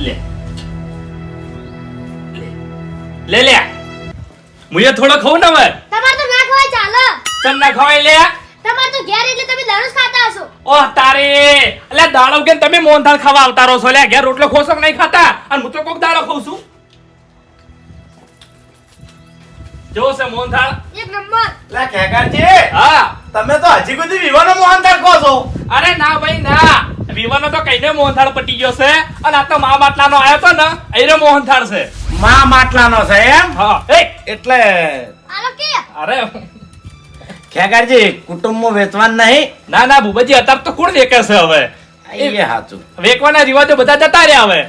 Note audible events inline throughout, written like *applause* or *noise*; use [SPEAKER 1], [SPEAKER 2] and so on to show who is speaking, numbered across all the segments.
[SPEAKER 1] લે. લે લે. મુએ થોડો ખાઉં ને હવે?
[SPEAKER 2] તમાર તો ના ખવાય ચાલો.
[SPEAKER 1] ચમ ના ખવાય લે.
[SPEAKER 2] તમાર તો ઘેર એટલે તમે દરરોજ ખાતા હશો.
[SPEAKER 1] ઓહ તારે. એટલે દાડો કે તમે મોહનથાળ ખાવા આવતા રહો છો લે. ઘેર રોટલો ખોસો નહીં ખાતા? અને હું તો કોક દાડો ખાઉં છું. જો છે મોહનથાળ?
[SPEAKER 2] એક નંબર.
[SPEAKER 3] લા ખેગારજી.
[SPEAKER 1] હા.
[SPEAKER 3] તમે તો હજી સુધી વિવાનો મોહનથાળ કહો છો.
[SPEAKER 1] અરે ના ભાઈ ના. વિવાનો તો કઈને મોહનથાળ પટી ગયો છે. અને આ તો મા બાટલાનો આવ્યો તો ને એનો મોહનથાળ છે.
[SPEAKER 3] મા માટલાનો છે એમ?
[SPEAKER 1] હા. એ.
[SPEAKER 3] એટલે
[SPEAKER 2] આલો કે.
[SPEAKER 1] અરે.
[SPEAKER 3] ખેગારજી કુટુંબમાં વેચવાનું નહીં?
[SPEAKER 1] ના ના ભૂપતજી અત્યારે તો કોણ વેકે છે હવે?
[SPEAKER 3] એ સાચું
[SPEAKER 1] વેકવાના રિવાજો બધા જતા રહ્યા હવે.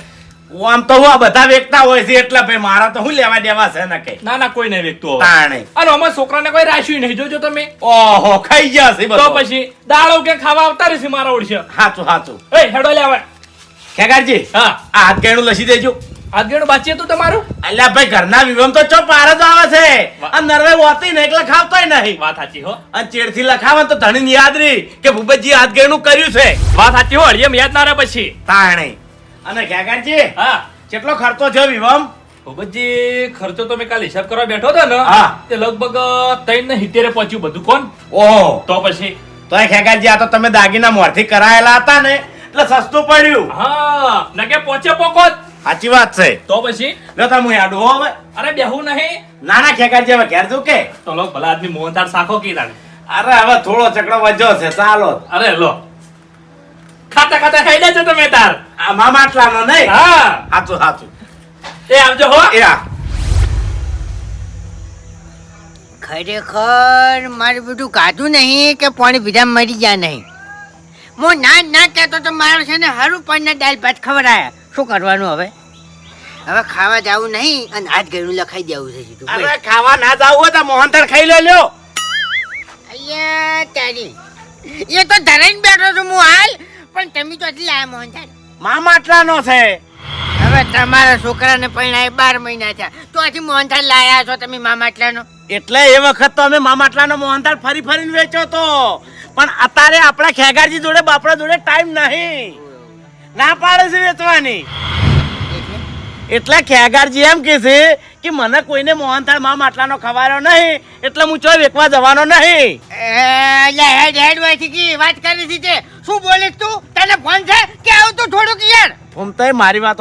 [SPEAKER 3] આમ તો હું આ બધા વેચતા હોય છે એટલે ભાઈ મારા તો હું લેવા દેવા છે ને કઈ
[SPEAKER 1] ના ના કોઈ નહીં હવે.
[SPEAKER 3] તાણે.
[SPEAKER 1] અને અમારા છોકરાને કોઈ રાશ્યું નહીં જોજો તમે.
[SPEAKER 3] ઓહો ખાઈ ગયા છે
[SPEAKER 1] તો પછી દાળો કે ખાવા આવતા રહેશે મારા ઓળશે.
[SPEAKER 3] હાચું સાચું
[SPEAKER 1] એ હેડો લે
[SPEAKER 3] ખેગારજી
[SPEAKER 1] હા.
[SPEAKER 3] આ હાથ ગેણું લસી દેજો.
[SPEAKER 1] આજગેનું બાચી હતું તમારું?
[SPEAKER 3] અલ્યા ભાઈ ઘરના વિવમ તો ચો પાર જ આવે છે. આ નરવે હોતી ને એટલે ખાવતોય નહીં.
[SPEAKER 1] વાત સાચી હો.
[SPEAKER 3] અને ચેડથી લખાવે તો ધણી યાદ રહી કે ભૂપતજી હાથ ગેણું કર્યું છે.
[SPEAKER 1] વાત સાચી હો એમ યાદ ના રહે પછી.
[SPEAKER 3] તાણે. અને ખેગારજી
[SPEAKER 1] હા.
[SPEAKER 3] કેટલો ખર્ચો છે વિવમ
[SPEAKER 1] ભગતજી ખર્ચો તો મેં કાલે હિસાબ કરવા બેઠો હતો ને
[SPEAKER 3] હા.
[SPEAKER 1] તે લગભગ ત્રણ ને સિત્તેરે પહોંચ્યું બધું કોણ?
[SPEAKER 3] ઓહો.
[SPEAKER 1] તો પછી?
[SPEAKER 3] તો એ ખેગારજી આ તો તમે દાગીના મોરથી કરાયેલા હતા ને એટલે સસ્તું પડ્યું.
[SPEAKER 1] હા નકે પહોંચે પોકો જ.
[SPEAKER 3] સાચી વાત છે.
[SPEAKER 1] તો પછી?
[SPEAKER 3] લો તમે હું આડું હો હવે.
[SPEAKER 1] અરે બેહું નહીં.
[SPEAKER 3] નાના ખેગારજી હવે ઘેર જવું કે.
[SPEAKER 1] તો લોક ભલા આદમી મોહનથાળ સાખો કી લાગે
[SPEAKER 3] અરે હવે થોડો ચકડો વજો છે ચાલો.
[SPEAKER 1] અરે લો. ખાતા ખાતા ખાઈ લેજો તમે તાર.
[SPEAKER 3] આ મામા આટલાનો નહીં.
[SPEAKER 1] હા.
[SPEAKER 3] હાચું હાચું.
[SPEAKER 1] એ આવજો હો.
[SPEAKER 3] એ આ.
[SPEAKER 4] ખરેખર મારું બધું કાધું નહીં કે પાણી બીજા મરી ગયા નહીં. હું ના ના કહેતો તો મારો છે ને હારું પણ દાલ ભાત ખવડાયા. શું કરવાનું હવે? હવે ખાવા જવું નહીં અને આજ ઘરનું લખાઈ દેવું છે સીધું.
[SPEAKER 3] અરે ખાવા ના જવું હોય તો મોહનથાળ ખાઈ લો લ્યો.
[SPEAKER 4] અહીંયા તારી. એ તો ધરાઈને બેઠો છું હું હાલ. પણ તમે તો હજી લાયા મોહનથાળ
[SPEAKER 3] મામા આટલાનો છે.
[SPEAKER 4] હવે તમારા છોકરાને પરણાય બાર મહિના થયા. તો હજી મોહનથાળ લાયા છો તમે મામા એટલાનો
[SPEAKER 3] એટલે એ વખત તો અમે મામા આટલાનો મોહનથાળ ફરી ફરીને વેચ્યો તો. પણ અત્યારે આપણા ખેગારજી જોડે બાપડા જોડે ટાઈમ નહીં. ના પાડે છે વેચવાની. એટલે ખેગારજી એમ કે છે કે મને કોઈને મોહનથાળમાં માટલાનો ખવાયો નહીં એટલે હું ચોય વેકવા જવાનો નહીં.
[SPEAKER 4] એટલે હેડ હેડ વાંચી કી વાત કરી છે તે શું બોલીશ તું? તને ફોન છે કે આવું તું થોડુંક યાર?
[SPEAKER 3] તો મારી વાત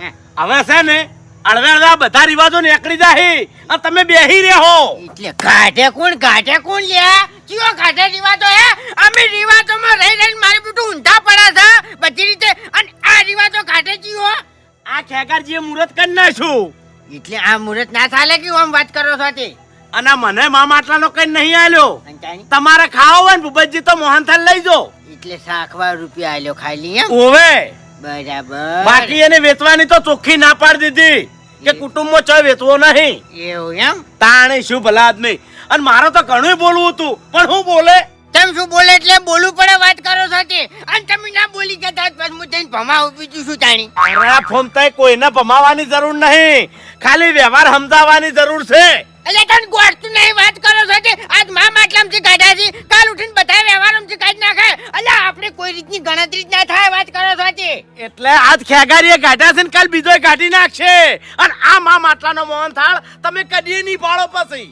[SPEAKER 4] હે.
[SPEAKER 3] હવે છે ને અળવે અળવે બધા રિવાજો નીકળી જાય. અને તમે બેહી રહ્યો
[SPEAKER 4] એટલે કાઢે કોણ કાઢે કોણ લ્યા કયો કાઢે રિવાજો હે? અમે રિવાજોમાં રહી રહીને મારી બધું ઊંધા પડ્યા છે. બધી રીતે અને આ રિવાજો કાઢે કયો?
[SPEAKER 3] આ ખેગારજીએ મુહૂર્ત કરી નાખ્યું.
[SPEAKER 4] એટલે આ મુહૂર્ત ના થાલે કે આમ વાત કરો છો તે
[SPEAKER 3] અને મને મામા આટલાનો કઈ નહીં આલ્યો. તમારે ખાવો હોય ને ભૂપતજી તો મોહનથાલ લઈ જો.
[SPEAKER 4] એટલે સાખવા રૂપિયા આલ્યો ખાલી એમ?
[SPEAKER 3] ઓવે.
[SPEAKER 4] બરાબર.
[SPEAKER 3] બાકી એને વેચવાની તો ચોખ્ખી ના પાડી દીધી કે કુટુંબમાં ચોય વેચવો નહીં.
[SPEAKER 4] એવું એમ?
[SPEAKER 3] તાણે શું ભલા આદમી. અને મારે તો ઘણું બોલવું હતું પણ હું બોલે?
[SPEAKER 4] તમે શું બોલે એટલે બોલવું પડે વાત કરો સાથે. અને તમે ના બોલી ગયા પછી હું જઈને ભમા ઊભી છું શું તાણી.
[SPEAKER 3] અરે આ ફોમતાઈ કોઈને ભમાવાની જરૂર નહીં. ખાલી વ્યવહાર સમજાવવાની જરૂર છે.
[SPEAKER 4] એટલે તને ગોળતું નહીં વાત કરો સાથે. આજ મા માટલામથી કાઢ્યા છે કાલ ઉઠીને બધા વ્યવહારમથી કાઢી નાખે. એટલે આપણે કોઈ રીતની ગણતરી જ ના થાય વાત કરો સાથે.
[SPEAKER 3] એટલે આજ ખેગારીએ કાઢ્યા છે ને કાલ બીજોય કાઢી નાખશે. અને આ મા માટલાનો મોહન થાળ તમે કદી નહીં પાડો પછી.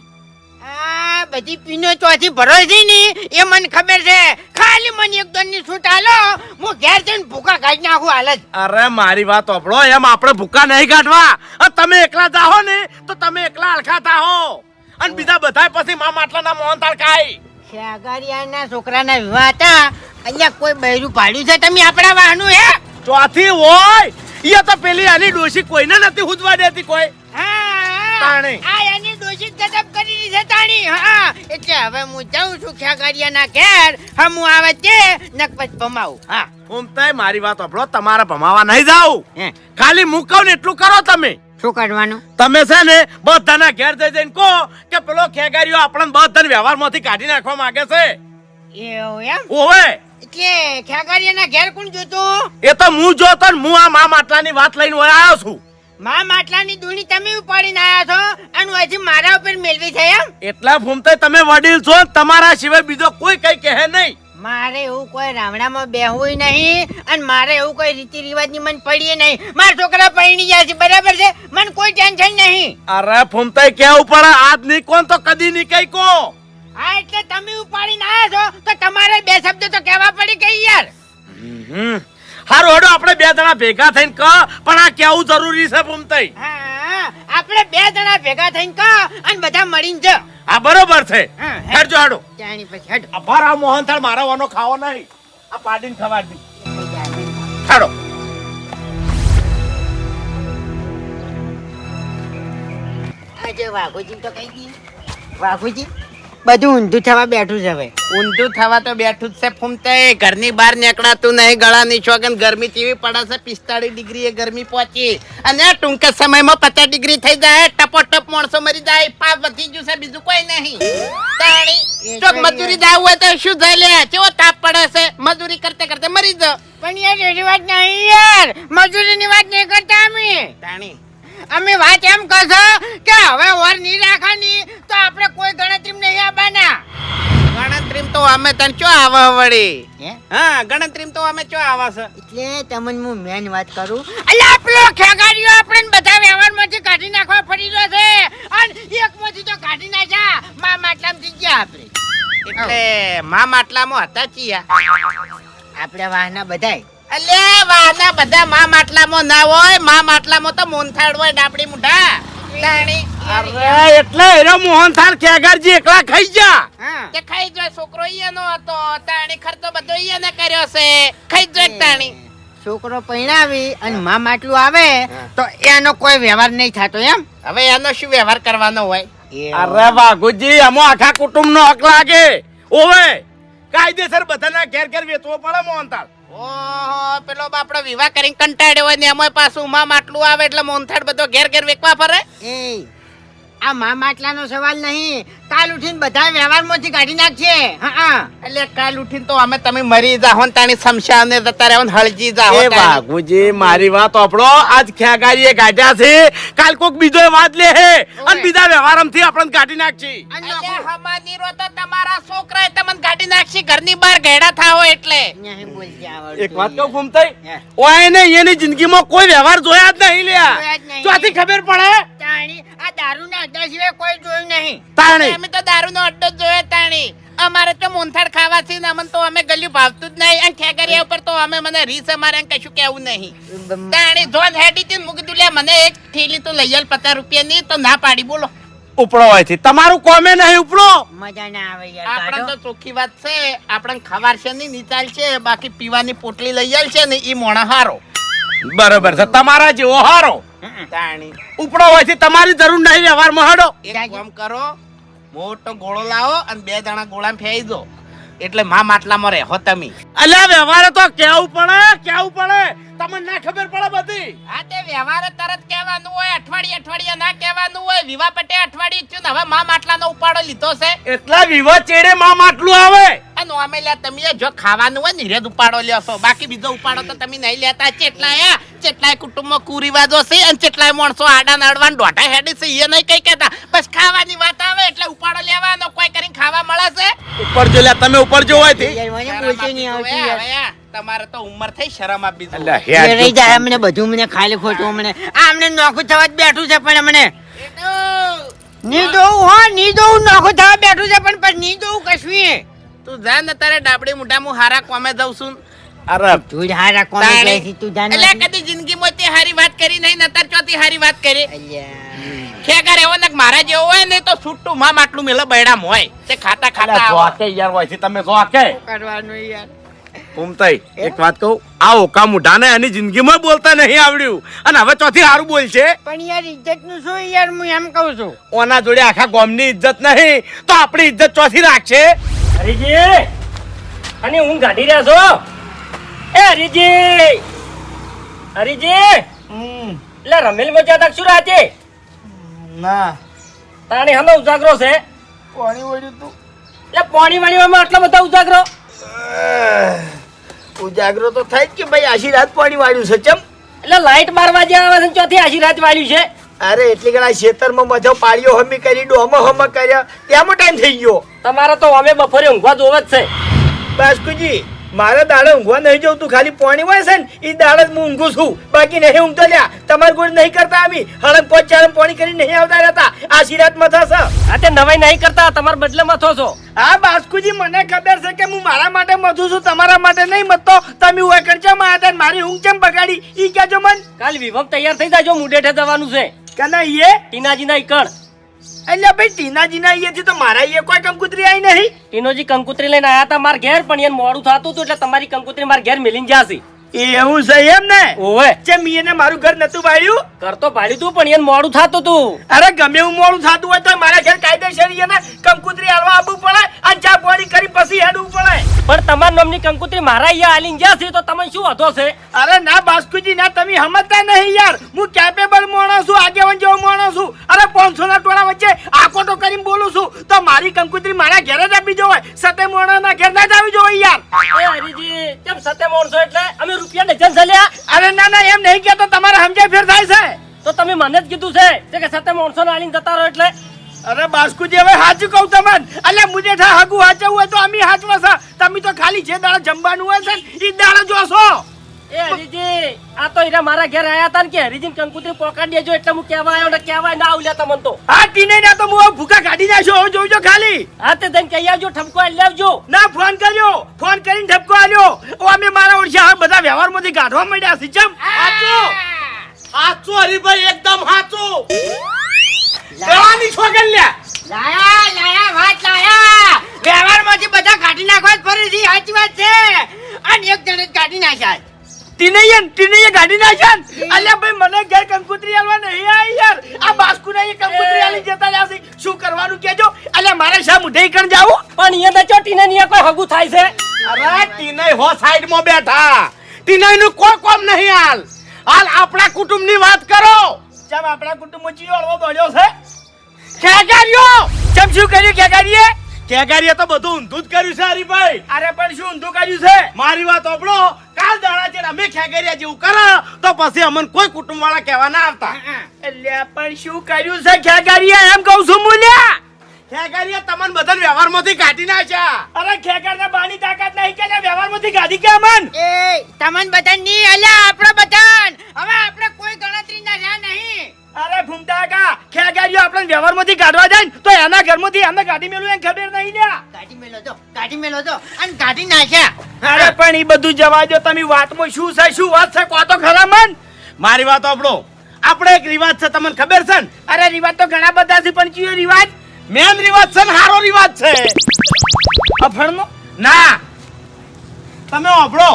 [SPEAKER 4] આ બધી પીનો ચોથી ભરો છે ને એ મને ખબર છે. ખાલી મને એક દોનની છૂટ આલો હું ઘેર જઈને ભૂકા કાઢી નાખું હાલ જ.
[SPEAKER 3] અરે મારી વાત સાંભળો એમ આપણે ભૂકા નહીં કાઢવા. તમે એકલા જાહો ને તો તમે એકલા અળખા થાહો. અને બીજા બધા પછી મા માટલાના મોહન તાળ ખાય.
[SPEAKER 4] શાગારિયાના છોકરાના વિવાહ હતા અહીંયા કોઈ બૈરું પાડ્યું છે તમે આપણા વાહનું હે?
[SPEAKER 3] ચોથી હોય એ તો પેલી આની ડોશી કોઈને નથી હુજવા દેતી કોઈ.
[SPEAKER 4] હા
[SPEAKER 3] તાણી.
[SPEAKER 4] આ એની ડોશી ગજબ કરી છે તાણી હા એટલે હવે હું જાઉં છું શાગારિયાના ઘેર. હમ હું આવે તે નકપત ભમાવું. હા.
[SPEAKER 3] ફૂમતાઈ મારી વાત સાંભળો તમારે ભમાવા નહીં જાવ
[SPEAKER 4] હે.
[SPEAKER 3] ખાલી હું ને એટલું કરો તમે.
[SPEAKER 4] શું કરવાનું?
[SPEAKER 3] તમે છે ને બધાના ઘેર જઈ જઈને કહો કે પેલો ખેગારીઓ આપણને બધાને વ્યવહારમાંથી કાઢી નાખવા માંગે છે.
[SPEAKER 4] એવું એમ?
[SPEAKER 3] ઓવે.
[SPEAKER 4] એટલે ખેગારિયાના ઘેર કોણ જોતું?
[SPEAKER 3] એ તો હું જોતો ને હું આ મા માટલાની વાત લઈને આવ્યો છું.
[SPEAKER 4] મા માટલાની દૂણી તમે ઉપાડીને આયા છો? અને હજી મારા ઉપર મેળવી છે એમ?
[SPEAKER 3] એટલા ફૂમતાઈ તમે વડીલ છો તમારા સિવાય બીજો કોઈ કઈ કહે નહીં.
[SPEAKER 4] મારે એવું કોઈ રામણામાં બેહવું નહીં અને મારે એવું કોઈ રીતિ રિવાજની મન પડીએ નહીં. મારા છોકરા પરણી ગયા છે બરાબર છે? મને કોઈ ટેન્શન નહીં.
[SPEAKER 3] અરે ફૂમતે કેવું પડે આજ નહીં કોણ તો કદી નહીં કઈ કો
[SPEAKER 4] હા એટલે તમે ઉપાડીને આવ્યા છો? તો તમારે બે શબ્દ તો કહેવા પડી કે યાર.
[SPEAKER 3] હમ. હારું હડો આપણે બે જણા ભેગા થઈને ક પણ આ કેવું જરૂરી છે ફૂમતાઈ
[SPEAKER 4] હા આપણે બે જણા ભેગા થઈને કહો અને બધા મળીને જ.
[SPEAKER 3] આ બરોબર છે.
[SPEAKER 4] હા, હે.
[SPEAKER 3] હેડજો હાડો.
[SPEAKER 4] ત્યાંની પછી હેડ.
[SPEAKER 3] અભાર આ મોહનથાળ મારા વાનો ખાવો નહીં. આ પાડીને ખવાડી હેડો.
[SPEAKER 4] આજે વાઘોજી તો કઈ દી વાઘુજી? બધું ઊંધું થવા બેઠું છે હવે.
[SPEAKER 5] ઊંધું થવા તો બેઠું જ છે ફૂમતે ઘરની બહાર નીકળાતું નહીં ગળાની શોગન ગરમી કેવી પડે છે પિસ્તાળીસ ડિગ્રી એ ગરમી પહોંચી. અને ટૂંક સમયમાં પચાસ ડિગ્રી થઈ જાય ટપો ટપ માણસો મરી જાય પાપ વધી ગયું છે બીજું કોઈ નહીં. તાણી ચોક મજૂરી જાવ હોય તો શું થાય લે? કેવો તાપ પડે છે? મજૂરી કરતે કરતે મરી જાવ
[SPEAKER 4] પણ યાર એવી વાત નહીં યાર. મજૂરીની વાત નહીં કરતા અમે.
[SPEAKER 5] તાણી
[SPEAKER 4] અમે વાત એમ કહો કે હવે ઓર નહીં રાખવાની તો આપણે કોઈ ગણતરી નહીં આવવાના.
[SPEAKER 5] ગણતરી તો અમે તને ચો આવા વળી?
[SPEAKER 4] હા?
[SPEAKER 5] ગણતરી તો અમે ચો આવા છે?
[SPEAKER 4] એટલે તમને હું મેન વાત કરું? અલ્યા આપલો ખેગારીઓ આપણે બધા વ્યવહારમાંથી કાઢી નાખવા પડી રહ્યો છે. અને એકમાંથી તો કાઢી નાખ્યા મા માટલામથી ગયા આપણે.
[SPEAKER 5] એટલે મા માટલામાં હતા ચિયા.
[SPEAKER 4] આપણે વાહના બધાય.
[SPEAKER 5] અલે વાના બધા મા માટલામાં ના હોય મા માટલામાં તો મોનથાળ હોય ડાબડી મુઢા.
[SPEAKER 3] અરે એટલે એનો મોહનથાળ ખેગારજી એકલા ખાઈ જા.
[SPEAKER 5] તે ખાઈ જોય છોકરો ઈયાનો હતો તાણી ખર્ચો બધો ઈયાને કર્યો છે. ખાઈ જોય તાણી.
[SPEAKER 4] છોકરો પરણાવી અને મા માટલું આવે તો એનો કોઈ વ્યવહાર નહીં થતો એમ?
[SPEAKER 5] હવે એનો શું વ્યવહાર કરવાનો હોય?
[SPEAKER 3] અરે વાઘુજી અમો આખા કુટુંબ નો હક લાગે. ઓવે કાયદેસર બધાના ઘેર ઘેર વેચવો પડે મોહનથાળ.
[SPEAKER 5] ઓહો, પેલો બાપડો વિવાહ કરીને કંટાળ્યો હોય ને એમાં પાછું મા માટલું આવે એટલે મોનથાળ બધો ઘેર ઘેર વેકવા ફરે?
[SPEAKER 4] એ, આ મા માટલાનો સવાલ નહીં. કાલ ઉઠીને બધા વ્યવહારમાંથી કાઢી નાખશે હા હા.
[SPEAKER 5] એટલે કાલ ઉઠીને તો અમે તમે મરી જાહો ને તાણી શમશાન ને જતા રહેવો ને હળજી જાહો
[SPEAKER 3] એ બાગુજી મારી વાત આપણો આજ ખ્યાગારીએ ગાઢ્યા છે. કાલ કોક બીજો વાત લે હે. અને બીજા વ્યવહારમથી આપણને કાઢી નાખશે.
[SPEAKER 4] અને.
[SPEAKER 5] હમાની રો તો તમારા છોકરાએ તમને કાઢી નાખશે. ઘરની બહાર ઘેડા થાઓ એટલે.
[SPEAKER 4] નહીં બોલજે
[SPEAKER 3] એક વાત કહું ઘૂમતાઈ ઓય ને એની જિંદગીમાં કોઈ વ્યવહાર જોયા જ નહીં લ્યા.
[SPEAKER 4] તો
[SPEAKER 3] આથી ખબર પડે?
[SPEAKER 4] તાણી આ દારૂના અડ્ડા સિવાય કોઈ જોયું નહીં.
[SPEAKER 3] તાણી.
[SPEAKER 5] અમે તો દારૂનો અડ્ડો જોયો તાણી. અમારે તો મોનથાળ ખાવા છે ને અમને તો અમે ગલ્યું ભાવતું જ નહીં. અને ખેગરિયા ઉપર તો અમે મને રીસ અમારે કશું કેવું નહીં. તાણી જોન હેડી થી મૂકી દીધું લે મને એક થેલી તો લઈ આલ પચાસ રૂપિયાની તો ના પાડી બોલો.
[SPEAKER 3] ઉપડો હોય છે તમારું કોમે નહીં ઉપડો.
[SPEAKER 4] મજા ના આવે યાર
[SPEAKER 5] આપણે તો ચોખ્ખી વાત છે. આપણે ખવાર છે નહીં નિચાલ છે. બાકી પીવાની પોટલી લઈ આલ છે ને ઈ મોણા હારો.
[SPEAKER 3] બરોબર છે. તમારા જેવો હારો.
[SPEAKER 5] તાણી.
[SPEAKER 3] ઉપડો હોય છે તમારી જરૂર નહીં વ્યવહારમાં હડો.
[SPEAKER 5] એક કામ કરો. મોટો ગોળો લાવો અને બે જણા ગોળામાં ફેઈ દો. એટલે મા માટલામાં રહો તમે.
[SPEAKER 3] અલ્યા વ્યવહાર તો કેવું પડે? કેવું પડે? તમને ના ખબર પડે બધી.
[SPEAKER 5] હા તે વ્યવહાર તરત કહેવાનું હોય અઠવાડિયે અઠવાડિયે ના કહેવાનું હોય. વિવાહ પટે અઠવાડિયે થયું ને હવે મા માટલાનો ઉપાડો લીધો છે.
[SPEAKER 3] એટલા વિવાહ ચેડે મા માટલું આવે?
[SPEAKER 5] અને અમે લ્યા તમે જો ખાવાનું હોય ને રેદ ઉપાડો લ્યો છો. બાકી બીજો ઉપાડો તો તમે નહીં લેતા. ચેટલાય આ ચેટલાય કુટુંબમાં કુરિવાજો છે અને ચેટલાય માણસો આડા નાડવાન દોઢા હેડી છે એ નહીં કઈ કહેતા. બસ ખાવાની વાત આવે એટલે ઉપાડો લેવાનો કોઈ છે
[SPEAKER 3] ઉપર જો લ્યા તમે ઉપર જો
[SPEAKER 4] હોયથી મને
[SPEAKER 5] શરમ
[SPEAKER 4] નહીં
[SPEAKER 5] દો,
[SPEAKER 4] યાર.
[SPEAKER 5] તમારે તો ઉંમર થઈ શરમ આપી દો.
[SPEAKER 3] અલ્યા,
[SPEAKER 4] રહી જાય અમને બધું મને ખાલી ખોટું અમને. આ અમને નોખું થવા જ બેઠું છે પણ અમને. ની દોવું હા ની દોવું નોખું થવા બેઠું છે પણ પણ ની કશું કશું
[SPEAKER 5] તું જા ને તારે ડાબડી મોઢા હું હારા કોમે જઉં છું.
[SPEAKER 3] અરે
[SPEAKER 4] તું જ હારા કોમે
[SPEAKER 5] તાણી.
[SPEAKER 4] તું જાણ
[SPEAKER 5] એટલે કદી જિંદગીમાં તે હારી વાત કરી નહીં નતર ચોથી હારી વાત કરી. ખેગર એવો ને મારા જેવો હોય ને તો છૂટું માં માટલું મેલો બૈડામ હોય. તે ખાતા ખાતા આવો.
[SPEAKER 3] જોકે યાર હોય છે તમે જોકે
[SPEAKER 4] કરવાનું યાર?
[SPEAKER 3] ઘૂમતાઈ એક વાત કહું આ ઓકા મુઢાને એની જિંદગીમાં બોલતા નહીં આવડ્યું. અને હવે ચોથી સારું બોલશે.
[SPEAKER 4] પણ યાર ઇજ્જતનું શું યાર હું એમ કહું છું.
[SPEAKER 3] ઓના જોડે આખા ગામની ઇજ્જત નહીં તો આપણી ઇજ્જત ચોથી રાખશે.
[SPEAKER 6] હરીજી અને હું ગાડી રહ્યા છો? એ હરીજી! હરીજી! એટલે રમેલ મજા તક શું રાતે?
[SPEAKER 3] ના.
[SPEAKER 6] તાણી હમે ઉજાગરો છે?
[SPEAKER 3] પાણી વળ્યું તું.
[SPEAKER 6] એટલે પાણી વાણીમાં આટલા બધા ઉજાગરો?
[SPEAKER 3] ઉજાગરો તો થાય જ કે ભાઈ આશીર્વાદ પાણી વાળ્યું છે ચમ.
[SPEAKER 6] એટલે લાઈટ મારવા જે આવે છે ચોથી આશીર્વાદ વાળ્યું છે?
[SPEAKER 3] અરે એટલી ઘણા ખેતરમાં મજો પાળીઓ હમી કરી ડોમો હમ કર્યા. ત્યાંમાં ટાઈમ થઈ ગયો.
[SPEAKER 6] તમારે તો અમે બપોરે ઊંઘવા જોવે જ છે.
[SPEAKER 7] બાસ્કુજી મારે દાડે ઊંઘવા નહીં જવું તું ખાલી પોણી હોય છે ને એ દાડે હું ઊંઘું છું. બાકી નહીં ઊંઘતો લ્યા. તમારે ગોળ નહીં કરતા આવી હળંગ પોચ ચાર પોણી કરી નહીં આવતા રહેતા. આ સિરાતમાં થશે.
[SPEAKER 6] આ તે નવાઈ નહીં કરતા તમારા બદલે મથો છો
[SPEAKER 7] આ બાસ્કુજી મને ખબર છે કે હું મારા માટે મથું છું તમારા માટે નહીં મથતો. તમે હું કરજો માં હતા મારી ઊંઘ કેમ બગાડી? ઈ કેજો મન.
[SPEAKER 6] કાલ વિભમ તૈયાર થઈ જાજો મુડેઠે જવાનું છે.
[SPEAKER 7] કે ઈએ?
[SPEAKER 6] ટીનાજી ના ઈકણ.
[SPEAKER 7] એટલે ભાઈ, ટીનાજીના અહીંયાથી તો મારા અહીંયા કોઈ કંકુતરી આવી નહીં.
[SPEAKER 6] ટીનોજી કંકુતરી લઈને આયા હતા મારા ઘેર, પણ એને મોડું થતું હતું એટલે તમારી કંકુતરી મારા ઘેર મિલીને જાશે.
[SPEAKER 7] એવું છે એમ ને
[SPEAKER 6] ઓવે
[SPEAKER 7] જેમ એને મારું ઘર નતું ઘર
[SPEAKER 6] કરતો ભાડ્યું તું પણ એને મોડું થતું તું.
[SPEAKER 7] અરે ગમે એવું મોડું થતું હોય તો મારા ઘેર કાયદેસર એને કંકુતરી હાલવા આવવું પડે અને ચા પાણી કરી પછી હેડવું પડે.
[SPEAKER 6] પણ તમારા નામની કંકુતરી મારા અહીંયા આલીને છે તો તમે શું હતો છે?
[SPEAKER 7] અરે ના બાસ્કુજી ના તમે સમજતા નહીં યાર. હું કેપેબલ માણસ છું આગેવાન જેવો માણસ છું. અરે પાંચસો ના ટોળા વચ્ચે આકોટો કરીને બોલું છું. તો મારી કંકુતરી મારા ઘેર જ આપી જવાય. સતે મોણા ના ઘેર ના જ આવી જવાય યાર.
[SPEAKER 6] એ હરીજી કેમ સતે મોણસો એટલે? અમે રૂપિયા ડઝન ચાલ્યા?
[SPEAKER 7] અરે ના ના એમ નહીં કેતો તમારે સમજાય ફેર થાય છે.
[SPEAKER 6] તો તમે મને જ કીધું છે કે સતે માણસો આલીને જતા રહો એટલે?
[SPEAKER 7] અરે બાસ્કુજી હવે સાચું કહું તમને. અલ્યા મુજે થા હાગુ હાચવું હોય તો અમે હાચવા છે. તમે તો ખાલી જે દાડા જમવાનું હોય છે ને એ દાડા જોશો.
[SPEAKER 6] એ હરીજી આ તો હીરા મારા ઘેર આયા હતા ને કે હરીજી કંકુતરી પોકાડી દેજો એટલે હું કહેવા આવ્યો ને કહેવાય ના આવલ્યા તમને તો.
[SPEAKER 7] આ ટીને ના તો હું ભૂકા કાઢી નાખ્યો હવે જોજો ખાલી.
[SPEAKER 6] હા તે તને કહી આવજો ઠપકો આલી આવજો
[SPEAKER 7] ના ફોન કર્યો ફોન કરીને ઠપકો આલ્યો. ઓ અમે મારા ઓળખ્યા આ બધા વ્યવહારમાંથી કાઢવા માંડ્યા છે ચમ.
[SPEAKER 3] સાચું સાચું હરીભાઈ એકદમ સાચું કહેવાની છોકન લ્યા
[SPEAKER 4] લાયા લાયા વાત લાયા. વ્યવહારમાંથી બધા કાઢી નાખવા જ ફરીથી સાચી વાત છે. અને એક જણે કાઢી નાખ્યા
[SPEAKER 7] ટીનૈયે તિનૈયન ગાડી ના ને? અલ્યા ભાઈ મને ઘેર કંકુતરી આલવા નહીં આવી યાર. આ બાસ્કુના એ કંકુતરી આલી જતા જાસી શું કરવાનું કેજો અલ્યા મારે શા મુઢે કણ જાવું?
[SPEAKER 6] પણ ઈયા દચો ટીને નિયા કોઈ હગુ થાય છે?
[SPEAKER 3] અરે ટીને હો સાઈડમાં બેઠા. ટીને નું કોઈ કોમ નહીં હાલ. હાલ આપણા કુટુંબની વાત કરો.
[SPEAKER 7] જેમ આપણા કુટુંબમાં ચિયો અળવો બળ્યો છે?
[SPEAKER 3] ખેગારીઓ!
[SPEAKER 7] જેમ શું કર્યું કેગારીએ
[SPEAKER 3] કેગારીએ તો બધું ઊંધું જ કર્યું છે હરીભાઈ.
[SPEAKER 7] અરે પણ શું ઊંધું કર્યું છે?
[SPEAKER 3] મારી વાત ઓપડો કાલ દાડા છે અમે ખેગરિયા જેવું કરો તો પછી અમને કોઈ કુટુંબ વાળા કહેવા ના આવતા.
[SPEAKER 7] એટલે પણ શું કર્યું છે? ખેગરિયા એમ કહું છું મુલ્યા
[SPEAKER 3] ખેગરિયા તમને બધા વ્યવહારમાંથી કાઢી નાખ્યા.
[SPEAKER 7] અરે ખેગારના બાની તાકાત નહીં કે વ્યવહારમાંથી કાઢી કે મન
[SPEAKER 4] એ તમને બધા ની અલ્યા આપણે બધા હવે આપણે કોઈ ગણતરી ના રહ્યા નહીં.
[SPEAKER 7] અરે ભૂમતા કા ખેગારીઓ આપણે વ્યવહારમાંથી કાઢવા જાય તો એના ઘરમાંથી અમે કાઢી મેળવું એને ખબર નહીં લ્યા.
[SPEAKER 4] મેલો દો ગાડી મેલો દો અને ગાડી નાખ્યા.
[SPEAKER 7] અરે પણ એ બધું જવા દો તમે વાતમાં શું છે શું વાત છે? કો તો ખરા મન.
[SPEAKER 3] મારી વાત ઓપડો આપણે એક રિવાજ છે તમને ખબર છે ને?
[SPEAKER 7] અરે રિવાજ તો ઘણા બધા છે પણ કયો રિવાજ?
[SPEAKER 3] મેન રિવાજ છે ને હારો રિવાજ છે.
[SPEAKER 7] અફણનો
[SPEAKER 3] ના. તમે ઓપડો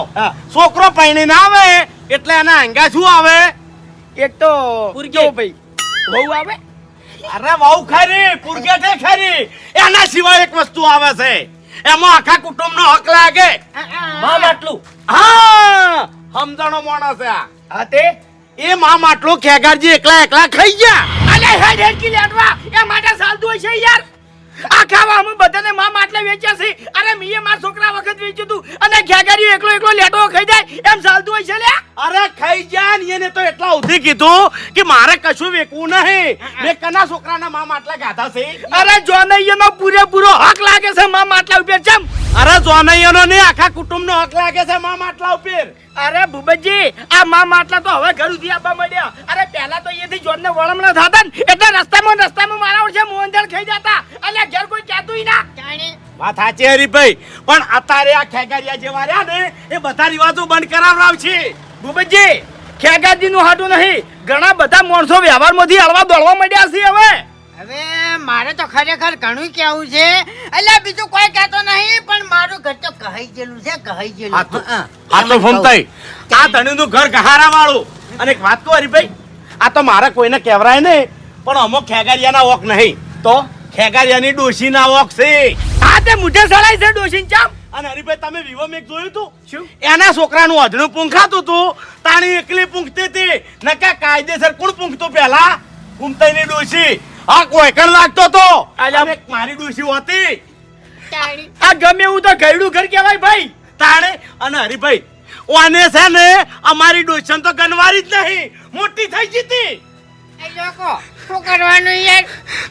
[SPEAKER 3] છોકરો પૈણી ના આવે એટલે એના અંગા શું આવે?
[SPEAKER 7] એક તો
[SPEAKER 6] પુરગે.
[SPEAKER 7] ભાઈ? બહુ આવે?
[SPEAKER 3] અરે વહુ ખરી પુરગેઠે ખરી? એના સિવાય એક વસ્તુ આવે છે. એમાં આખા કુટુંબ નો હક લાગે.
[SPEAKER 6] મા માટલું.
[SPEAKER 3] હા સમજણો માણસ છે આ.
[SPEAKER 7] હા તે?
[SPEAKER 3] એ મા માટલું ખેગારજી એકલા એકલા ખાઈ ગયા.
[SPEAKER 7] અલે હેડ હેડ કી લેટવા એ માટે ચાલતું હોય છે યાર. આખા વામ બધાને મા માટલે વેચ્યા છે. અરે મીએ માર છોકરા વખત વેચ્યું તું અને ખેગારીઓ એકલો એકલો લેટો ખાઈ જાય. એમ ચાલતું હોય છે લ્યા.
[SPEAKER 3] અરે ખાઈ ગયા ને એને તો એટલા ઉધી કીધું કે મારે કશું વેકવું નહીં. મેં કના છોકરાના મામા માટલા ગાધા છે.
[SPEAKER 7] અરે જોનૈયાનો પૂરેપૂરો હક લાગે છે મામા માટલા ઉપર જેમ
[SPEAKER 3] અરે જોનૈયાનો ને આખા કુટુંબનો હક લાગે છે મામા માટલા ઉપર.
[SPEAKER 7] અરે ભૂપતજી આ મામા માટલા તો હવે ઘર ઉધી આપવા મળ્યા અરે પહેલા તો અહીંયાથી જોનને વળમણા થતા ને એટલે રસ્તામાં રસ્તામાં મારા ઓળખે મોહનદાળ ખાઈ જતા. અલ્યા ઘેર કોઈ કહેતું ના.
[SPEAKER 4] જાણે.
[SPEAKER 3] વાત સાચી હરીભાઈ પણ અત્યારે આ ખેગારિયા જેવા રહ્યા ને એ બધા રિવાજો બંધ કરાવડાવ છે
[SPEAKER 7] ભૂપતજી ખેગાજી નું હાટું નહીં. ઘણા બધા માણસો વ્યવહારમાંથી હળવા દોડવા માંડ્યા છે હવે.
[SPEAKER 4] હવે મારે તો ખરેખર ઘણું કેવું છે. એટલે બીજું કોઈ કહેતો નહીં પણ મારું ઘર તો કહી ગયેલું છે કહી ગયેલું.
[SPEAKER 3] આ તો-
[SPEAKER 4] ફોન હં.
[SPEAKER 3] આ તો ફમતાઈ આ ધણીનું ઘર ગહારા વાળું અને એક વાત કહું હરીભાઈ આ તો મારે કોઈને કહેવરાય નહીં પણ અમુક ખેગારિયાના ઓક નહીં. તો ખેગારિયાની ડોશીના ઓક છે.
[SPEAKER 7] આ તે મુઠે સળાય છે ડોશીન ચામ?
[SPEAKER 3] અને હરીભાઈ તમે વિવો મેક જોયું તું? શું? એના છોકરાનું અધણું પૂંખાતું તું. તાણી એકલી પૂંખતી હતી. નકા કાયદેસર કોણ પૂંખતું પહેલા? ઘૂમતાઈની ડોશી. આ કોઈ કણ લાગતો તો?
[SPEAKER 7] અલ્યા.
[SPEAKER 3] અને મારી ડોશી હતી.
[SPEAKER 7] આ ગમે એવું તો ઘરડું ઘર કહેવાય ભાઈ.
[SPEAKER 3] તાણે અને હરીભાઈ ઓને છે ને અમારી ડોશન તો ગનવારી જ નહીં. મોટી થઈ જીતી
[SPEAKER 4] એ લોકો શું કરવાનું યાર?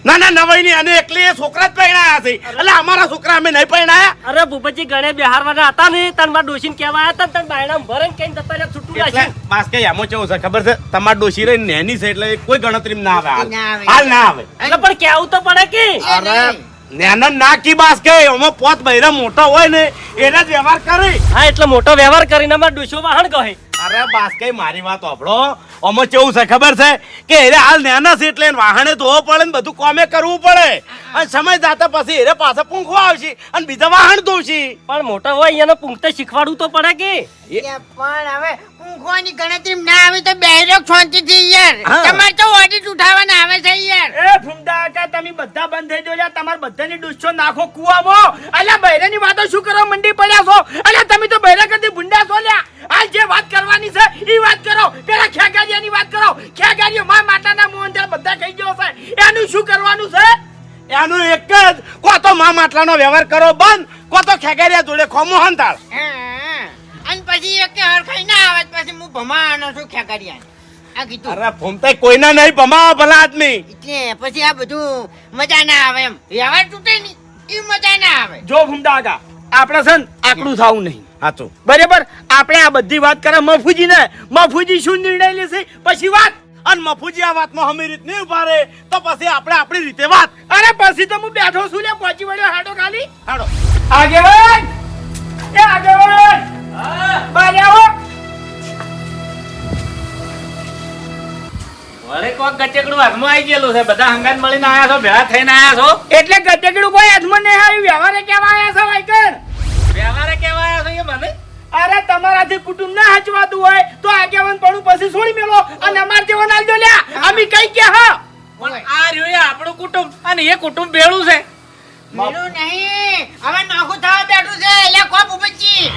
[SPEAKER 3] ના ના નવાઈ ની અને એકલી છોકરા જ પરણાયા છે. એટલે અમારા છોકરા અમે નહીં પરણાયા
[SPEAKER 6] અરે ભૂપતજી ગણે બિહારવાના હતા ને તન માર ડોશીને કહેવા આવ્યા હતા તન બાયણા ભરણ કઈ જતા રહ્યા છૂટું
[SPEAKER 3] એટલે બાસ કે એમાં કેવું છે ખબર છે? તમાર ડોશી રહી નેની છે એટલે કોઈ ગણતરી ના આવે. હાલ.
[SPEAKER 4] ના આવે.
[SPEAKER 6] એટલે પણ કેવું તો પડે કે?
[SPEAKER 3] અરે નેના ના કી બાસ કે એમાં પોત બૈરા મોટો હોય ને એના જ વ્યવહાર કરી.
[SPEAKER 6] હા એટલે મોટો વ્યવહાર કરીને માર ડોશો વાહણ કહે
[SPEAKER 3] અરે બાસ કઈ મારી વાત સાંભળો આમાં કેવું છે ખબર છે? કે એને હાલ નેના છે એટલે વાહણે ધોવો પડે ને બધું કોમે કરવું પડે. અને સમય જાતા પછી એને પાછા પૂંખવા આવશે અને બીજા વાહણ ધોવશે.
[SPEAKER 6] પણ મોટો હોય એને પૂંખતે શીખવાડવું તો પડે કે?
[SPEAKER 4] પણ હવે ઊંઘવાની ગણતરી ના આવે તો છોંચી શાંતિથી યાર.
[SPEAKER 3] હા.
[SPEAKER 4] તમારે તો ઓડિટ ઉઠાવવાના આવે છે યાર.
[SPEAKER 7] એ ફૂમડા કાકા તમે બધા બંધ થઈ જોયા તમારે બધાની ડુસ્સો નાખો કુવામાં. અલ્યા બૈરાની વાતો શું કરવા મંડી પડ્યા છો? અલ્યા તમે તો બહેરા કરતી ભૂંડા છો લ્યા. પેલા વાત કરો. ખેગારીઓ માં માતાના મોહન થયા બધા થઈ ગયો છે. એનું શું કરવાનું છે?
[SPEAKER 3] એનું એક જ. કો તો મા માટલાનો વ્યવહાર કરો બંધ. કો તો ખેગારિયા જોડે ખોમો મોહન
[SPEAKER 4] તાળ અને પછી એક કે હરખાઈ ના આવે પછી હું ભમાવાનો છું ખેગારિયા આ કીધું.
[SPEAKER 3] અરે ફૂમતાઈ કોઈના નહીં ભમા ભલા આદમી.
[SPEAKER 4] એટલે પછી આ બધું મજા ના આવે એમ. વ્યવહાર તૂટે નહીં. એ મજા ના આવે.
[SPEAKER 7] જો ફૂમતા કાકા આપણે છે ને આકડું થવું નહીં.
[SPEAKER 3] સાચું
[SPEAKER 7] બરાબર? આપણે આ બધી વાત કરે મફુજી ને મફુજી શું નિર્ણય લેશે? પછી વાત.
[SPEAKER 3] અને મફુજી આ વાતમાં હમી રીત નહીં ઊભા રહે તો પછી આપણે આપણી રીતે વાત.
[SPEAKER 7] અરે પછી તો હું બેઠો છું લે પહોંચી વળ્યો હાડો ખાલી.
[SPEAKER 3] હાડો.
[SPEAKER 7] આગેવાન એ આગેવાન બારે આવો.
[SPEAKER 8] વળી કોક ગચેકડું હાથમાં આવી ગયેલું છે. બધા હંગાત મળીને આયા છો ભેળા થઈને આયા છો?
[SPEAKER 7] એટલે ગચેકડું કોઈ હાથમાં નહીં આવ્યું. વ્યવહારે કેવા આયા છો વાઈકર?
[SPEAKER 8] વ્યવહારે કેવા આયા છો એ મને?
[SPEAKER 7] અરે તમારાથી કુટુંબ ના હચવાતું હોય તો આગેવાન પડું પછી છોડી મેલો અને અમાર જેવો નાલ દો લ્યા. અમે કઈ કે હા?
[SPEAKER 8] પણ આ રહ્યું એ આપણું કુટુંબ અને એ કુટુંબ ભેળું છે.
[SPEAKER 4] ભેળું નહીં. હવે નોખું થવા બેઠું છે. એટલે કોપ ઉપજી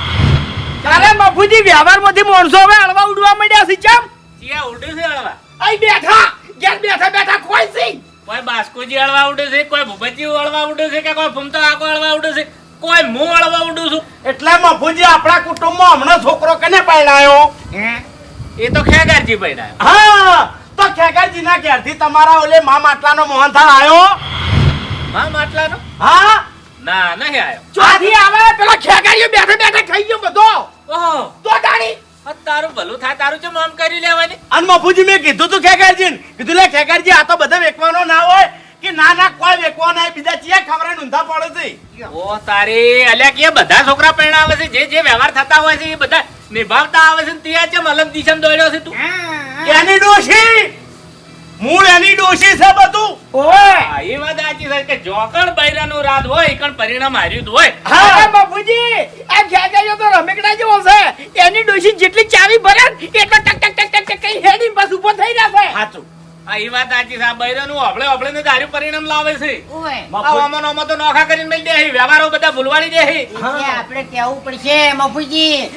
[SPEAKER 7] અરે મફુજી વ્યવહારમાંથી માણસો હવે હળવા ઉડવા માંડ્યા છે ચમ.
[SPEAKER 8] ચિયા ઉડ્યું છે હળવા.
[SPEAKER 7] અહીં બેઠા. ઘેર બેઠા બેઠા કોઈ છે.
[SPEAKER 8] કોઈ બાસ્કોજી હળવા ઉડે છે કોઈ ભૂપતજી હળવા ઉડે છે કે કોઈ ફૂમતો આકો હળવા ઉડે છે? કોઈ હું અળવા ઉડું છું.
[SPEAKER 3] એટલે મફુજી આપણા કુટુંબમાં હમણાં છોકરો કને પરણાયો
[SPEAKER 8] એ તો ખેગારજી પૈડા
[SPEAKER 3] હા તો ખેગારજી ના ઘેરથી તમારા ઓલે મા માટલાનો મોહનથાળ આવ્યો
[SPEAKER 8] મા માટલાનો?
[SPEAKER 3] હા?
[SPEAKER 8] ના નહીં આવ્યો
[SPEAKER 7] ચોથી આવે પેલો ખેગારીઓ બેઠા બેઠા ખાઈ ગયો બધો.
[SPEAKER 8] ઓહો.
[SPEAKER 7] તો
[SPEAKER 8] આ તારું ભલું થાય તારું ચમ આમ કરી લેવાની?
[SPEAKER 3] અને મફુજી મેં કીધું તું ખેગારજી કીધું લે ખેગારજી આ તો બધા વેકવાનો ના હોય. કે ના ના કોઈ વેકવાનો નહીં બીજા ચિયા ખબર ઊંધા પડે છે.
[SPEAKER 8] ઓ તારે અલ્યા કે બધા છોકરા પરણાવે છે જે જે વ્યવહાર થતા હોય છે એ બધા નિભાવતા આવે છે ને ત્યાં ચમ અલગ દિશામાં દોડ્યો છે તું?
[SPEAKER 3] એની ડોશી? મૂળ એની ડોશી છે બધું.
[SPEAKER 7] ઓય!
[SPEAKER 8] એ વાત સાચી છે કે જોકણ બૈરાનું રાત હોય એકણ પરિણામ હાર્યું હોય.
[SPEAKER 7] હા. બાપુજી આ ખેગારીઓ તો રમેકડા જેવો છે. એની ડોશી જેટલી ચાવી ભરે એટલો ટક ટક ટક ટક ટક કઈ હેડી બસ ઊભો થઈ રહ્યા છે.
[SPEAKER 3] સાચું
[SPEAKER 8] હા એ વાત સાચી છે. આ બૈરાનું હબળે હબળે ને દારૂ પરિણામ લાવે છે.
[SPEAKER 4] ઓય.
[SPEAKER 8] આમાં તો નોખા કરીને મેલ દે છે. વ્યવહારો બધા ભૂલવાડી દે છે.
[SPEAKER 4] એટલે આપણે કેવું પડશે મફુજી?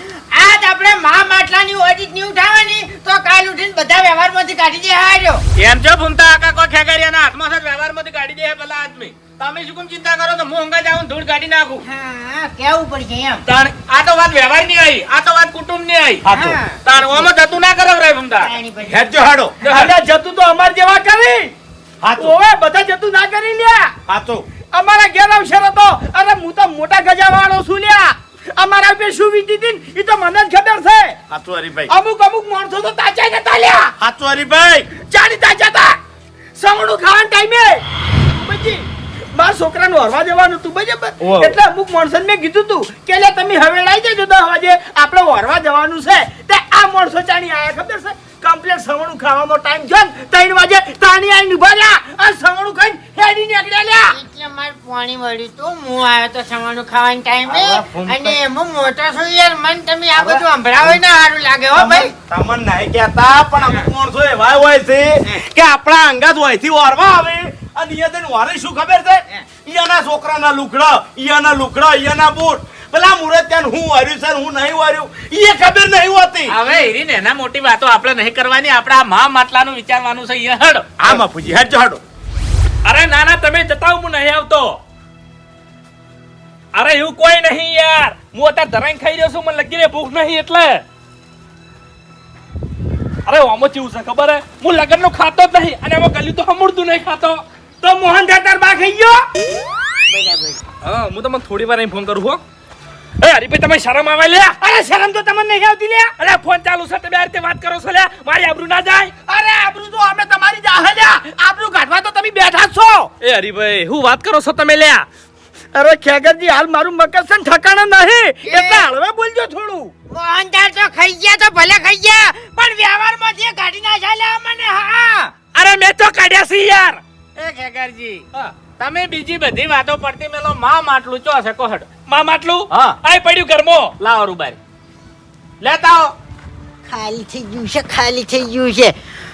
[SPEAKER 4] આજ આપણે મા માટલાની ઓડિટની ઉઠાવવાની તો કાલ ઉઠીને બધા વ્યવહારમાંથી કાઢી દે હાર્યો
[SPEAKER 8] એમ જો ભૂમતા આકા કો ખેગારિયાના હાથમાં છે વ્યવહારમાંથી કાઢી દે પેલા આદમી. તમે શું કેમ ચિંતા કરો તો હું હંગા જાઉં ધૂળ કાઢી નાખું.
[SPEAKER 4] હા કેવું પડશે એમ.
[SPEAKER 8] તાણ આ તો વાત વ્યવહારની આવી આ તો વાત કુટુંબની આવી.
[SPEAKER 4] હા.
[SPEAKER 8] તાણ ઓમાં જતું ના કરો રે ભૂમતા.
[SPEAKER 3] હેજો હાડો.
[SPEAKER 7] હાડા. જતું તો અમાર જેવા કરી.
[SPEAKER 3] સાચું
[SPEAKER 7] ઓવે બધા જતું ના કરી લ્યા.
[SPEAKER 3] સાચું
[SPEAKER 7] અમારા ઘેર અવસર હતો અરે હું તો મોટા ગજા વાળો છું લ્યા. અમારા પે શું વીતી હતી ને, ઈ તો મને જ ખબર છે.
[SPEAKER 3] સાચું હરીભાઈ.
[SPEAKER 7] અમુક અમુક માણસો તો તાચા નતા લ્યા.
[SPEAKER 3] સાચું હરીભાઈ.
[SPEAKER 7] ચાલી તાચા તા સવણું ખાવાના ટાઈમે મારા છોકરાનું હરવા જવાનું તું બરાબર? એટલે અમુક માણસોને મેં કીધું તું કે લે તમે હવે લઈ જજો દસ વાગે આપણે હરવા જવાનું છે. તે આ માણસો ચાણી આયા ખબર છે? કમ્પ્લેટ સવણું ખાવાનો ટાઈમ છે ત્રણ વાગે તાણી આઈને ઊભા અને સવણું ખાઈને હેડી નીકળ્યા લ્યા.
[SPEAKER 4] એટલે મારે પાણી વળ્યું તું. હું આવ્યો તો સવણું ખાવાનો ટાઈમ અને હું મોટો છું યાર મન તમે આ બધું સંભળાવો ને સારું લાગે હો ભાઈ.
[SPEAKER 3] તમને નહીં કહેતા પણ અમુક માણસો એવા હોય છે કે આપણા અંગાત હોયથી ઓરવા આવે. અને અહીંયા જઈને વારે શું ખબર છે? ઈયાના છોકરાના લુકડા ઈયાના લુકડા ઈયાના બૂટ. પેલા મુરત ત્યાં હું વાર્યું છે હું નહીં વાર્યું? એ ખબર નહીં હોતી.
[SPEAKER 8] હવે એરી ને એના મોટી વાતો આપણે નહીં કરવાની આપણે આ મા માટલાનું વિચારવાનું છે અહીંયા હડો.
[SPEAKER 3] આ બાપુજી હેજો હડો.
[SPEAKER 8] અરે ના ના તમે જતા હું નહીં આવતો. અરે એવું કોઈ નહીં યાર. હું અત્યારે ધરાઈ ખાઈ રહ્યો છું મને લગીને ભૂખ નહીં એટલે.
[SPEAKER 1] અરે આમાં ચીવું છે ખબર હે? હું લગનનું ખાતો જ નહીં અને એમાં ગલ્યું તો હમુડતું નહીં ખાતો.
[SPEAKER 7] તો મોહન તાર બા ખાઈ ગયો?
[SPEAKER 1] હા હું તમને થોડી વાર અહીં ફોન કરું હો. એ હરીભાઈ તમે શરમ આવે લ્યા?
[SPEAKER 7] અરે શરમ તો તમને નહીં આવતી લે
[SPEAKER 1] અરે ફોન ચાલુ છે તમે આ રીતે વાત કરો છો લે મારી આબરૂ ના જાય.
[SPEAKER 7] અરે આબરૂ તો અમે તમારી જાહલ્યા આબરૂ કાઢવા તો તમે બેઠા જ છો.
[SPEAKER 1] એ હરીભાઈ હું વાત કરો છો તમે લ્યા?
[SPEAKER 7] અરે ખેગરજી હાલ મારું મકર છે ને ઠકાણા નહીં. એટલે હળવે બોલજો થોડું.
[SPEAKER 4] મોહનદાર તો ખાઈ ગયા તો ભલે ખાઈ ગયા પણ વ્યવહારમાંથી કાઢી જાય લે મને હા.
[SPEAKER 1] અરે મેં તો કાઢ્યા છે યાર.
[SPEAKER 8] એ ખેગારજી તમે બીજી બધી વાતો પડતી મેલો માં માટલું ચો છે કોહડ?
[SPEAKER 1] માં માટલું?
[SPEAKER 8] હા.
[SPEAKER 1] આય પડ્યું ઘરમો.
[SPEAKER 8] લાવો રૂબારી લેતા આવો.
[SPEAKER 4] ખાલી થઈ ગયું છે ખાલી થઈ ગયું છે.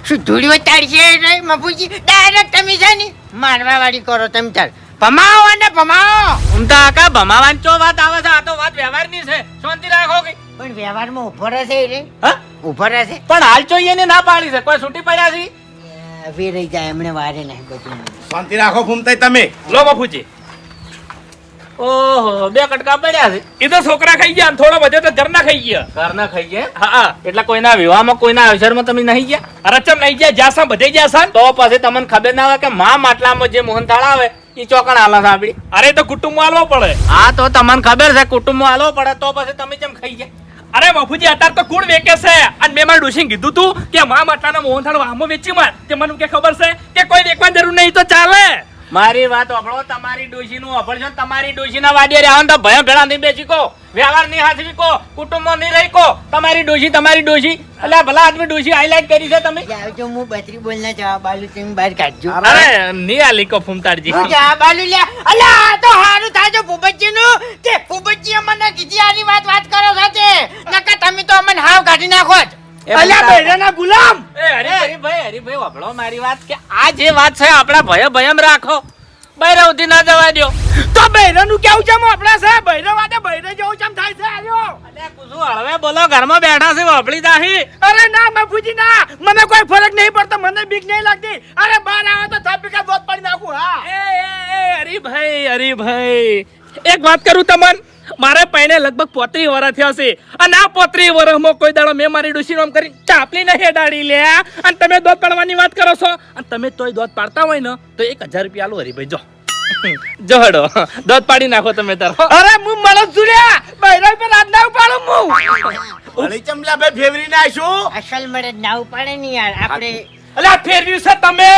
[SPEAKER 4] શું ધૂળીઓ તાળશે રે મફુજી? ડાયરેક્ટ તમે છે ને મારવા વાળી કરો તમે તાર ભમાવો અને ભમાવો.
[SPEAKER 8] ઉમતા આકા ભમાવાન ચો વાત આવે છે? આ તો વાત વ્યવહારની છે. શાંતિ રાખો કે.
[SPEAKER 4] પણ વ્યવહારમાં ઊભો રહેશે રે.
[SPEAKER 8] હા?
[SPEAKER 4] ઊભો રહેશે.
[SPEAKER 8] પણ હાલ જોઈએ ને ના પાડી છે? કોઈ છૂટી પડ્યા છે
[SPEAKER 4] હવે રહી જાય એમણે વારે નહીં બધું
[SPEAKER 3] શાંતિ રાખો ફૂમતાઈ તમે.
[SPEAKER 1] લો બાપુજી.
[SPEAKER 8] ઓહો બે કટકા પડ્યા છે.
[SPEAKER 1] એ તો છોકરા ખાઈ ગયા અને થોડો બધો તો ઘરના ખાઈ ગયા.
[SPEAKER 8] ઘરના ખાઈ ગયા?
[SPEAKER 1] હા
[SPEAKER 8] એટલે કોઈના વિવાહમાં કોઈના અવસરમાં તમે નહીં ગયા?
[SPEAKER 1] અરે ચમ નહીં ગયા? જ્યાં બધે ગયા સન
[SPEAKER 8] તો પછી તમને ખબર ના આવે કે મા માટલામાં જે મોહનથાળ આવે એ ચોકણ આલા સાંભળી
[SPEAKER 1] અરે તો કુટુંબ આલવો પડે.
[SPEAKER 8] હા તો તમને ખબર છે કુટુંબમાં આલો પડે તો પછી તમે કેમ ખાઈ ગયા?
[SPEAKER 1] અરે બાપુજી, અત્યારે તો કુણ વેકે છે? અને મેં મારું ડોશીને કીધું તું કે મા માટલાના મોહનથાળ વામો વેચી માર. તે મને કે ખબર છે કે કોઈ વેકવાની જરૂર નહીં, તો ચાલે.
[SPEAKER 8] મારી વાત અભળો તમારી ડોશી નું સાંભળજો તમારી ડોશી ના વાડીએ રહેવાનું તો ભય ભેળા નહીં બેસી કો વ્યવહાર નહીં હાથવી કો કુટુંબ નહીં રહી કો તમારી ડોશી તમારી ડોશી એટલે ભલા આદમી ડોશી હાઈલાઈટ કરી છે તમે.
[SPEAKER 4] આવજો હું બત્રી બોલના જવાબ આલુ તેમ બહાર કાઢજો.
[SPEAKER 1] અરે નહીં આલી કો ફૂમતાડજી.
[SPEAKER 4] જવાબ આલુ લે અલા આ તો હારું થાય છે ફૂબજી નું કે ફૂબજી અમને કીધી આની વાત વાત કરો સાથે. નકા તમે તો અમને હાવ કાઢી નાખો જ.
[SPEAKER 7] અલ્યા બૈરાના ગુલામ!
[SPEAKER 1] એ હરીભાઈ
[SPEAKER 8] હરીભાઈ હરીભાઈ મારી વાત કે આ જે વાત છે આપણા ભય ભયમ રાખો. બૈરા સુધી ના જવા દો
[SPEAKER 7] તો બૈરાનું કેવું છે આપણા છે બૈરા વાતે બૈરા જેવું ચમ થાય છે? આલ્યો.
[SPEAKER 8] અલ્યા કુસુ હળવે બોલો ઘરમાં બેઠા છે વાપરી દાહી
[SPEAKER 7] અરે ના મફુજી ના. મને કોઈ ફરક નહીં પડતો મને બીક નહીં લાગતી. અરે બહાર આવે તો થાપી કા પડી નાખું હા.
[SPEAKER 1] એ, એ હરીભાઈ હરીભાઈ એક વાત કરું તમન? મારે પૈણે લગભગ પોત્રી વર્ષ થયા છે. અને આ પોત્રી વર્ષમાં કોઈ દાડો મેં મારી ડુસી નામ કરી ચાપલી નહીં ડાળી લે. અને તમે દોધ પાડવાની વાત કરો છો? અને તમે તોય દોધ પાડતા હોય ને તો એક હજાર રૂપિયા આલો હરીભાઈ જો. જો હડો. દોધ પાડી નાખો તમે તારો.
[SPEAKER 7] અરે હું મળો સુર્યા બૈરા પર હાથ ના ઉપાડું હું.
[SPEAKER 3] અલી ચમલા ભાઈ ફેવરી નાખશું
[SPEAKER 4] અસલ મળે ના ઉપાડે ને યાર આપણે
[SPEAKER 1] અલ્યા ફેરવ્યું છે તમે.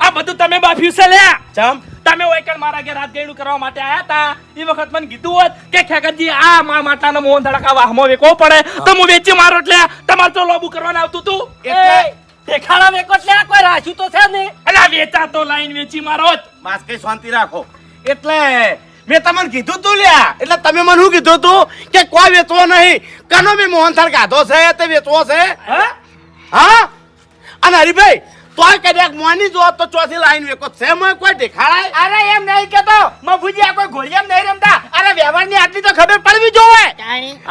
[SPEAKER 1] આ બધું તમે બાફ્યું છે લ્યા.
[SPEAKER 3] ચમ?
[SPEAKER 1] તમે ઓયકણ મારા ઘેર રાત ગયડું કરવા માટે આયા તા? એ વખત મને કીધું હોત કે ખેકરજી આ મા માતાનો મોહન ધડકા વાહમાં વેચવો પડે. તો હું વેચી મારો એટલે તમારે તો લોબુ કરવાનું આવતું તું?
[SPEAKER 3] એટલે-
[SPEAKER 1] દેખાડા વેકો એટલે કોઈ રાખ્યું તો છે ને અલા વેચા તો લાઈન વેચી મારો
[SPEAKER 3] માસ કઈ શાંતિ રાખો. એટલે મેં તમને કીધું તું લ્યા. એટલે તમે મને શું કીધું તું? કે કોઈ વેચવો નહીં. કનો મેં મોહનથાળ કાઢો છે તે વેચવો છે?
[SPEAKER 1] હા?
[SPEAKER 3] હા? અને હરીભાઈ તોય કદાચ મોની જો તો ચોથી લાઈન વેકો છે. મને કોઈ દેખાડાય?
[SPEAKER 7] અરે એમ નહીં કેતો. મફુજી આ કોઈ ઘોડિયામ નહીં રમતા. અરે વ્યવહારની આટલી તો ખબર પડવી જોવે.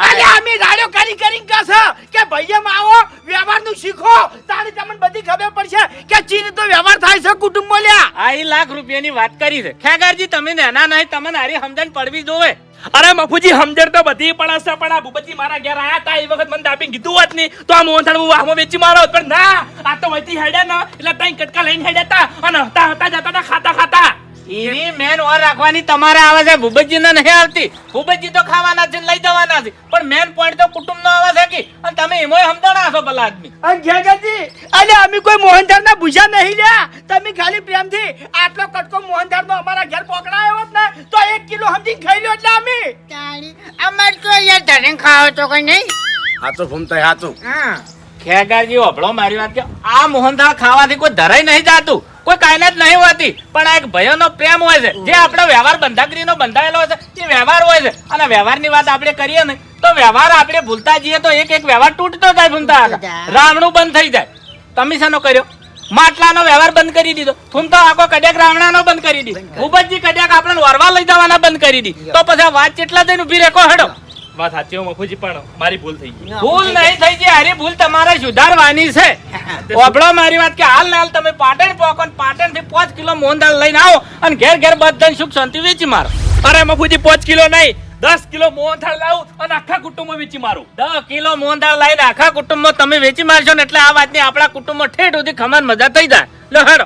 [SPEAKER 7] અરે અમે રાડ્યો કરી કરી કસ કે ભાઈયમ આવો વ્યવહારનું શીખો. તારી તમને બધી ખબર પડશે કે ચી તો વ્યવહાર થાય છે કુટુંબ બોલ્યા
[SPEAKER 8] આ લાખ રૂપિયાની વાત કરી છે. ખેગારજી તમે નાના નહીં તમને હારી સમજણ પડવી જોવે.
[SPEAKER 1] અરે મફુજી સમજણ તો બધી પડે છે, પણ આ ભૂપતજી મારા ઘેર આયા તા, એ વખત મને દાબીને કીધું હોત નહીં. તો આ મોહનથાળ હું વાહમાં વેચી મારો, પણ ના, આ તો વહીથી હેડ્યા ને, એટલે ત્રણ કટકા લઈને હેડ્યા તા. અને હતા હતા જતા
[SPEAKER 8] એની મેન ઓર રાખવાની તમારે આવે છે ભૂપતજી ને નહીં આવતી. ભૂપતજી તો ખાવાના છે લઈ જવાના છે. પણ મેન પોઈન્ટ તો કુટુંબ નો આવે છે કે અને તમે એમોય સમજણા છો ભલા આદમી.
[SPEAKER 7] અને જગતજી અને અમે કોઈ મોહનથાળ ના ભૂજા નહીં લ્યા. તમે ખાલી પ્રેમથી આટલો કટકો મોહનથાળ નો અમારા ઘેર પકડાયો હોત ને તો એક કિલો સમજીને ખાઈ લ્યો એટલે અમે.
[SPEAKER 4] તાણી અમાર તો યાર ધરે ખાવો તો કઈ નહીં.
[SPEAKER 3] હાચું ફૂમતાઈ હાચું.
[SPEAKER 4] હા.
[SPEAKER 8] ખેગારજી ઓભળો મારી વાત કે આ મોહનથાળ ખાવાથી કોઈ ધરાઈ નહીં જાતું. કોઈ કાયનાત નહીં હોતી પણ આ એક ભયોનો પ્રેમ હોય છે. જે આપણો વ્યવહાર બંધાગરીનો બંધાયેલો હોય છે એ વ્યવહાર હોય છે. અને વ્યવહારની વાત આપણે કરીએ ને તો વ્યવહાર આપણે ભૂલતા જઈએ તો એક એક વ્યવહાર તૂટતો જાય ભૂલતા રામણું રાવણું બંધ થઈ જાય. તમે શાનો કર્યો? માટલાનો વ્યવહાર બંધ કરી દીધો. ફૂમતો આખો કડ્યાક રાવણાનો બંધ કરી દીધો. ભૂપતજી કડ્યાક આપણને વરવા લઈ જવાના બંધ કરી દી તો પછી વાત કેટલા થઈને ઊભી રેખો હડો.
[SPEAKER 1] વાત સાચી મફુજી પણ મારી ભૂલ થઈ ગઈ.
[SPEAKER 8] ભૂલ નહીં થઈ ગઈ. અરે ભૂલ તમારે સુધારવાની છે. *laughs* ઓબળો મારી વાત કે હાલ ને હાલ તમે પાટણ ને પાટણથી પાંચ કિલો મોહનદાળ લઈને આવો અને ઘેર ઘેર બધાને સુખ શાંતિ વેચી મારો.
[SPEAKER 1] અરે મફુજી પાંચ કિલો નહીં દસ કિલો મોહનથાળ લાવું અને આખા કુટુંબ વેચી મારું.
[SPEAKER 8] દસ કિલો મોહનદાળ લઈને આખા કુટુંબમાં તમે વેચી મારશો ને એટલે આ વાતની આપણા કુટુંબમાં ઠેઠ સુધી ખમાન મજા થઈ જાય. લો હેડો.